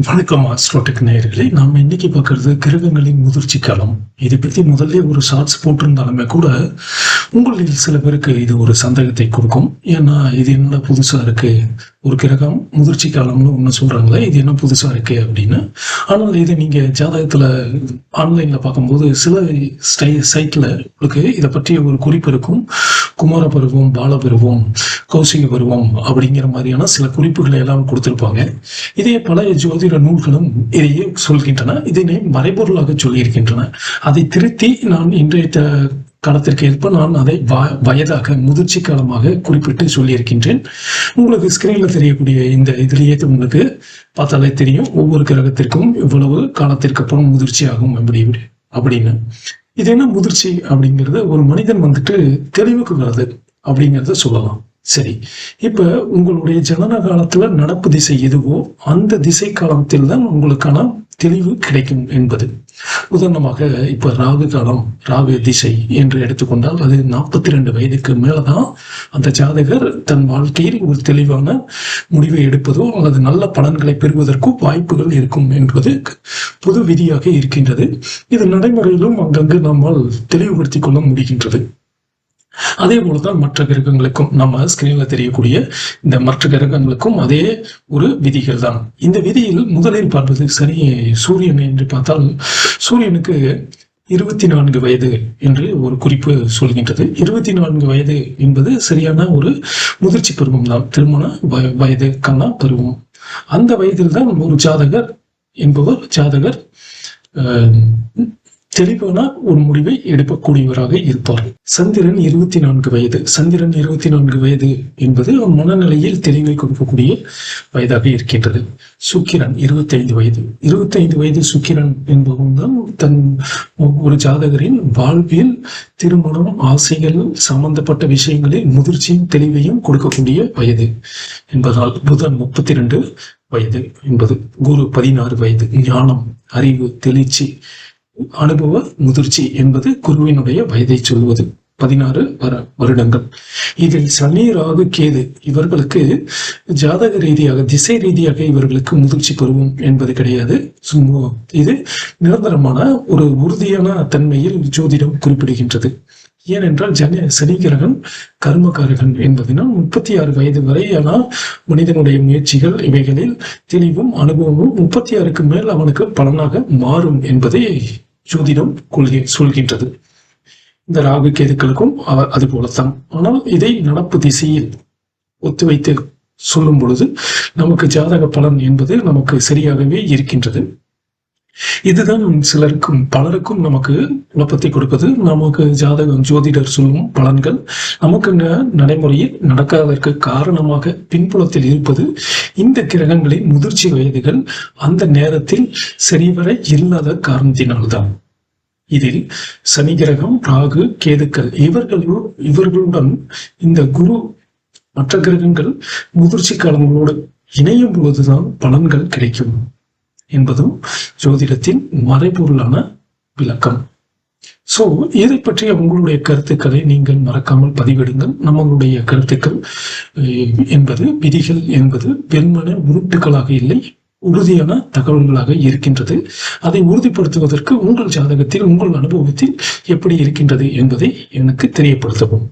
வணக்கம் ஆஸ்ட்ரோடெக் நேயர்களே. நாம் இன்னைக்கு பார்க்கறது கிரகங்களின் முதிர்ச்சி காலம். இதை பற்றி முதல்ல ஒரு ஷார்ட்ஸ் போட்டிருந்தாலுமே கூட உங்களில் சில பேருக்கு இது ஒரு சந்தேகத்தை கொடுக்கும். ஏன்னா இது என்ன புதுசாக இருக்கு? ஒரு கிரகம் முதிர்ச்சி காலம்னு ஒன்று சொல்கிறாங்களே இது என்ன புதுசாக இருக்கு அப்படின்னு. ஆனால் இது நீங்கள் ஜாதகத்தில் ஆன்லைனில் பார்க்கும்போது சில ஸ்டை சைட்டில் உங்களுக்கு இதை பற்றிய ஒரு குறிப்பு இருக்கும். குமார பருவம் பால பருவம் கௌசிக பருவம் அப்படிங்கிற மாதிரியான சில குறிப்புகளை எல்லாம் கொடுத்திருப்பாங்க. இதே பல ஜோதிட நூல்களும் இதையே சொல்கின்றன. இதனை மறைபொருளாக சொல்லியிருக்கின்றன. அதை திருத்தி நான் இன்றைய காலத்திற்கு ஏற்ப நான் அதை வ- வயதாக முதிர்ச்சி காலமாக குறிப்பிட்டு சொல்லியிருக்கின்றேன். உங்களுக்கு ஸ்கிரீனில் தெரியக்கூடிய இந்த இதிலேயே உங்களுக்கு பார்த்தாலே தெரியும். ஒவ்வொரு கிரகத்திற்கும் இவ்வளவு காலத்திற்கு அப்புறம் முதிர்ச்சி ஆகும் அப்படி அப்படின்னு. இது என்ன முதிர்ச்சி அப்படிங்கிறது ஒரு மனிதன் வந்துட்டு தெளிவுக்கு வருது அப்படிங்கிறத சொல்லலாம். சரி. இப்ப உங்களுடைய ஜனன காலத்துல நடப்பு திசை எதுவோ அந்த திசை காலத்தில் தான் உங்களுக்கான தெளிவு கிடைக்கும் என்பது. உதாரணமாக இப்ப ராகு காலம் ராகு திசை என்று எடுத்துக்கொண்டால் அது நாற்பத்தி ரெண்டு வயதுக்கு மேலதான் அந்த ஜாதகர் தன் வாழ்க்கையில் ஒரு தெளிவான முடிவை எடுப்பதோ அல்லது நல்ல பலன்களை பெறுவதற்கோ வாய்ப்புகள் இருக்கும் என்பது பொது விதியாக இருக்கின்றது. இது நடைமுறையிலும் அங்கங்கு நம்மால் தெளிவுபடுத்திக் கொள்ள முடிகின்றது. அதே போலதான் மற்ற கிரகங்களுக்கும் நம்ம ஸ்கிரீன்ல தெரியக்கூடிய இந்த மற்ற கிரகங்களுக்கும் அதே ஒரு விதிகள் தான். இந்த விதியில் முதலில் பார்ப்பது சரி சூரியன் என்று பார்த்தால் சூரியனுக்கு இருபத்தி நான்கு வயது என்று ஒரு குறிப்பு சொல்கின்றது. இருபத்தி நான்கு வயது என்பது சரியான ஒரு முதிர்ச்சி பருவம் தான் திருமண வய- கண்ணா பருவம். அந்த வயதில் தான் ஒரு ஜாதகர் என்பவர் ஜாதகர் அஹ், தெளிவான ஒரு முடிவை எடுக்கக்கூடியவராக இருப்பார். சந்திரன் இருபத்தி நான்கு வயது. சந்திரன் இருபத்தி நான்கு வயது என்பது மனநிலையில் தெளிவை கொடுக்கக்கூடிய வயதாக இருக்கின்றது. சுக்கிரன் இருபத்தைந்து வயது. இருபத்தைந்து வயது சுக்கிரன் என்பவன் தான் தன் ஒரு ஜாதகரின் வாழ்வில் திருமணம் ஆசைகள் சம்பந்தப்பட்ட விஷயங்களில் முதிர்ச்சியும் தெளிவையும் கொடுக்கக்கூடிய வயது என்பதால் புதன் முப்பத்தி ரெண்டு வயது என்பது. குரு பதினாறு வயது. ஞானம் அறிவு தெளிச்சி அனுபவ முதிர்ச்சி என்பது குருவினுடைய வயதை சொல்வது. பதினாறு வர வருடங்கள். இதில் சனி ராகு கேது இவர்களுக்கு ஜாதக ரீதியாக திசை ரீதியாக இவர்களுக்கு முதிர்ச்சி பருவம் என்பது கிடையாது. சும்மா இது நிரந்தரமான ஒரு உறுதியான தன்மையில் ஜோதிடம் குறிப்பிடுகின்றது. ஏனென்றால் ஜன சனி கிரகன் கர்மகாரகன் என்பதனால் முப்பத்தி ஆறு வயது வரையான மனிதனுடைய முயற்சிகள் இவைகளில் தெளிவும் அனுபவமும் முப்பத்தி ஆறுக்கு மேல் அவனுக்கு பலனாக மாறும் என்பதை ஜோதிடம் கொள்கை சொல்கின்றது. இந்த ராகு கேதுக்களுக்கும் அது போலத்தான். ஆனால் இதை நடப்பு திசையில் ஒத்துவைத்து சொல்லும் பொழுது நமக்கு ஜாதக பலன் என்பது நமக்கு சரியாகவே இருக்கின்றது. இதுதான் சிலருக்கும் பலருக்கும் நமக்கு குழப்பத்தை கொடுப்பது. நமக்கு ஜாதகம் ஜோதிடர் சொல்லும் பலன்கள். நமக்கு நடைமுறையில் நடக்காததற்கு காரணமாக பின்புலத்தில் இருப்பது இந்த கிரகங்களின் முதிர்ச்சி வயதுகள் அந்த நேரத்தில் சரிவர இல்லாத காரணத்தினால்தான். இதில் சனி கிரகம் ராகு கேதுக்கள் இவர்கள் இவர்களுடன் இந்த குரு மற்ற கிரகங்கள் முதிர்ச்சி காலங்களோடு இணையும் பொழுதுதான் பலன்கள் கிடைக்கும். என்பதும் ஜோதிடத்தின் மறைபொருளான விளக்கம். சோ இதை பற்றிய உங்களுடைய கருத்துக்களை நீங்கள் மறக்காமல் பதிவிடுங்கள். நம்மளுடைய கருத்துக்கள் என்பது விதிகள் என்பது வெண்மன உருட்டுகளாக இல்லை உறுதியான தகவல்களாக இருக்கின்றது. அதை உறுதிப்படுத்துவதற்கு உங்கள் ஜாதகத்தில் உங்கள் அனுபவத்தில் எப்படி இருக்கின்றது என்பதை எனக்கு தெரியப்படுத்தவும்.